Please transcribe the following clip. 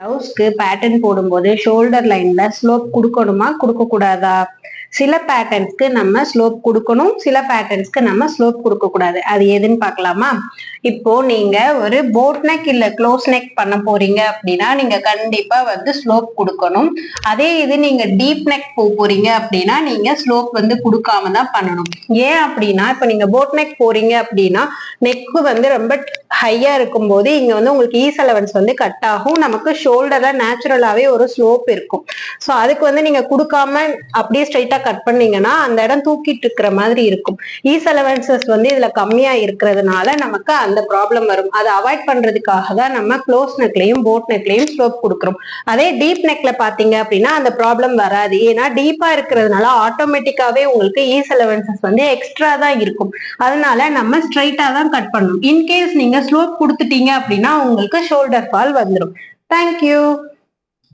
பிளவுஸ்க்கு pattern போடும்போது shoulder லைன்ல slope கொடுக்கணுமா? கொடுக்க கூடாதா சில பேட்டர்ன்ஸ்க்கு நம்ம ஸ்லோப் கொடுக்கணும். சில பேட்டர்ன்ஸ்க்கு நம்ம ஸ்லோப் கொடுக்க கூடாது. அது எதுன்னு பார்க்கலாமா? இப்போ நீங்க ஒரு போட் நெக் இல்ல க்ளோஸ் நெக் பண்ண போறீங்க அப்படின்னா நீங்க கண்டிப்பா வந்து ஸ்லோப் கொடுக்கணும். அதே இது நீங்க டீப் நெக் போக போறீங்க அப்படின்னா நீங்க ஸ்லோப் வந்து கொடுக்காம தான் பண்ணணும். ஏன் அப்படின்னா இப்ப நீங்க போட் நெக் போறீங்க அப்படின்னா நெக்கு வந்து ரொம்ப ஹையா இருக்கும்போது இங்க வந்து உங்களுக்கு ஈஸ் அலவன்ஸ் வந்து கட் ஆகும். நமக்கு ஷோல்டர்ல நேச்சுரலாவே ஒரு ஸ்லோப் இருக்கும். ஸோ அதுக்கு வந்து நீங்க கொடுக்காம அப்படியே ஸ்ட்ரைட்டா கட் பண்ணீங்கன்னா அந்த இடம் தூக்கிட்டு இருக்கிற மாதிரி இருக்கும். E ஈஸ் அலவன்சஸ் வந்து இதுல கம்மியா இருக்கிறதுனால நமக்கு அந்த ப்ராப்ளம் வரும். அதை அவாய்ட் பண்றதுக்காக தான் நம்ம க்ளோஸ் நெக்லையும் போட் நெக்லையும் ஸ்லோப் கொடுக்குறோம். அதே டீப் நெக்ல பாத்தீங்க அப்படின்னா அந்த ப்ராப்ளம் வராது. ஏன்னா டீப்பா இருக்கிறதுனால ஆட்டோமேட்டிக்காவே உங்களுக்கு e ஈஸ் அலவன்சஸ் வந்து எக்ஸ்ட்ரா தான் இருக்கும். அதனால நம்ம ஸ்ட்ரைட்டா தான் கட் பண்ணணும். இன்கேஸ் நீங்க ஸ்லோப் கொடுத்துட்டீங்க அப்படின்னா உங்களுக்கு ஷோல்டர் ஃபால் வந்துடும் தேங்க்யூ